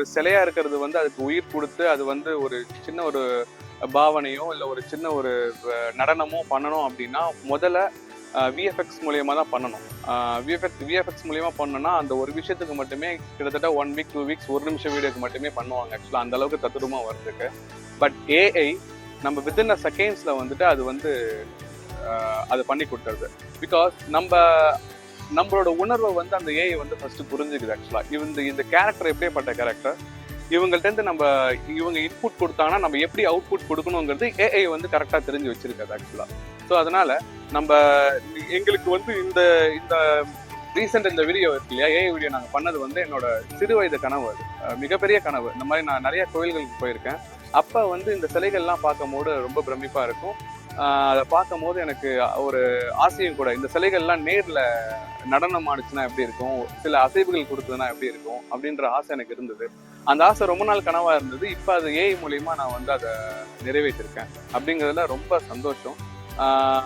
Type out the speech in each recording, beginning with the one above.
ஒரு சிலையா இருக்கிறது வந்து அதுக்கு உயிர் கொடுத்து அது வந்து ஒரு சின்ன ஒரு பாவனையோ இல்லை ஒரு சின்ன ஒரு நடனமோ பண்ணணும் அப்படின்னா முதல்ல விஎஃப்எக்ஸ் மூலியமா தான் பண்ணணும். விஎஃப்எக்ஸ் விஎஃப்எக்ஸ் மூலியமா பண்ணோன்னா அந்த ஒரு விஷயத்துக்கு மட்டுமே கிட்டத்தட்ட ஒன் வீக் டூ வீக்ஸ் ஒரு நிமிஷம் வீடியோக்கு மட்டுமே பண்ணுவாங்க. ஆக்சுவலாக அந்த அளவுக்கு தத்துரூபமாக வர்றதுக்கு. பட் ஏஐ நம்ம வித்தின் அ செகண்ட்ஸில் வந்துட்டு அது வந்து அதை அது பண்ணி கொடுத்துருது. பிகாஸ் நம்ம நம்மளோட உணர்வை வந்து அந்த ஏஐ வந்து ஃபர்ஸ்ட் புரிஞ்சுக்குது ஆக்சுவலாக இந்த இந்த கேரக்டர் எப்படிப்பட்ட கேரக்டர் இவங்கள்ட்டேருந்து நம்ம இவங்க இன்புட் கொடுத்தாங்கன்னா நம்ம எப்படி அவுட்புட் கொடுக்கணுங்கிறது ஏஐ வந்து கரெக்டாக தெரிஞ்சு வச்சிருக்காது ஆக்சுவலாக ஸோ அதனால நம்ம எங்களுக்கு வந்து இந்த இந்த ரீசெண்ட் இந்த வீடியோ இருக்கு இல்லையா? ஏஐ வீடியோ நாங்கள் பண்ணது வந்து என்னோட சிறு வயது கனவு அது. மிகப்பெரிய கனவு. இந்த மாதிரி நான் நிறைய கோயில்களுக்கு போயிருக்கேன். அப்போ வந்து இந்த சிலைகள்லாம் பார்க்கும்போது ரொம்ப பிரமிப்பாக இருக்கும். அதை அதை பார்க்கும்போது எனக்கு ஒரு ஆசையும் கூட. இந்த சிலைகள்லாம் நேரில் நடனம் ஆடுச்சுன்னா எப்படி இருக்கும்? சில அசைவுகள் கொடுத்ததுன்னா எப்படி இருக்கும்? அப்படின்ற ஆசை எனக்கு இருந்தது. அந்த ஆசை ரொம்ப நாள் கனவாக இருந்தது. இப்போ அது ஏஐ மூலயமா நான் வந்து அதை நிறைவேற்றிருக்கேன். அப்படிங்கிறதுல ரொம்ப சந்தோஷம். ஆஹ்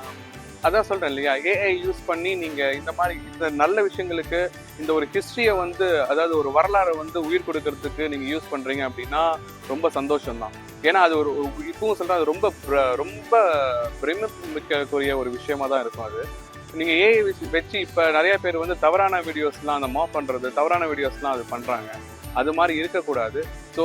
அதான் சொல்றேன் இல்லையா? ஏஐ யூஸ் பண்ணி நீங்க இந்த மாதிரி இந்த நல்ல விஷயங்களுக்கு இந்த ஒரு ஹிஸ்டரியை வந்து அதாவது ஒரு வரலாறை வந்து உயிர் கொடுக்கறதுக்கு நீங்க யூஸ் பண்றீங்க அப்படின்னா ரொம்ப சந்தோஷம் தான் ஏன்னா அது ஒரு இப்பவும் சொல்றேன் அது ரொம்ப ரொம்ப பிரமிக்கக்கூடிய ஒரு விஷயமா தான் இருக்கும் அது. நீங்க ஏஐ வச்சு இப்ப நிறைய பேர் வந்து தவறான வீடியோஸ்லாம் அந்த மாப் பண்றது தவறான வீடியோஸ்லாம் அது பண்றாங்க. அது மாதிரி இருக்கக்கூடாது. ஸோ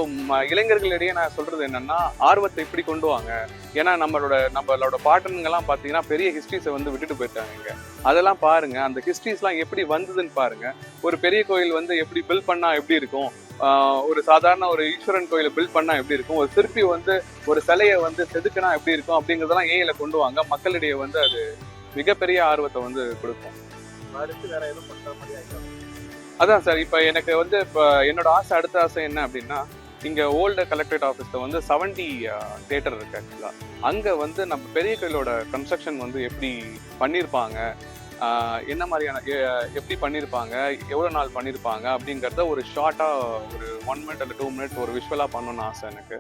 இளைஞர்களிடையே நான் சொல்றது என்னன்னா ஆர்வத்தை இப்படி கொண்டு வாங்க. ஏன்னா நம்மளோட நம்மளோட பாட்டனுங்கெல்லாம் பார்த்தீங்கன்னா பெரிய ஹிஸ்ட்ரிஸை வந்து விட்டுட்டு போயிட்டாங்க இங்கே. அதெல்லாம் பாருங்க. அந்த ஹிஸ்ட்ரிஸ்லாம் எப்படி வந்ததுன்னு பாருங்க. ஒரு பெரிய கோயில் வந்து எப்படி பில் பண்ணா எப்படி இருக்கும்? ஒரு சாதாரண ஒரு ஈஸ்வரன் கோயிலை பில்ட் பண்ணா எப்படி இருக்கும்? ஒரு சிற்பி வந்து ஒரு சிலையை வந்து செதுக்கினா எப்படி இருக்கும்? அப்படிங்கிறதெல்லாம் ஏஐல கொண்டு வாங்க. மக்களிடையே வந்து அது மிகப்பெரிய ஆர்வத்தை வந்து கொடுக்கும். வேற எதுவும் பண்ற மாதிரி அதான் சார் இப்போ எனக்கு வந்து இப்போ என்னோட ஆசை அடுத்த ஆசை என்ன அப்படின்னா இங்கே ஓல்டு கலெக்டரேட் ஆஃபீஸில் வந்து செவன்டி தேட்டர் இருக்கு ஆக்சுவலாக அங்கே வந்து நம்ம பெரிய கோயிலோட கன்ஸ்ட்ரக்ஷன் வந்து எப்படி பண்ணியிருப்பாங்க என்ன மாதிரியான எப்படி பண்ணியிருப்பாங்க எவ்வளோ நாள் பண்ணியிருப்பாங்க அப்படிங்கிறத ஒரு ஷார்ட்டாக ஒரு ஒன் மினிட் அல்ல டூ மினிட் ஒரு விஷுவலாக பண்ணணும்னு ஆசை எனக்கு.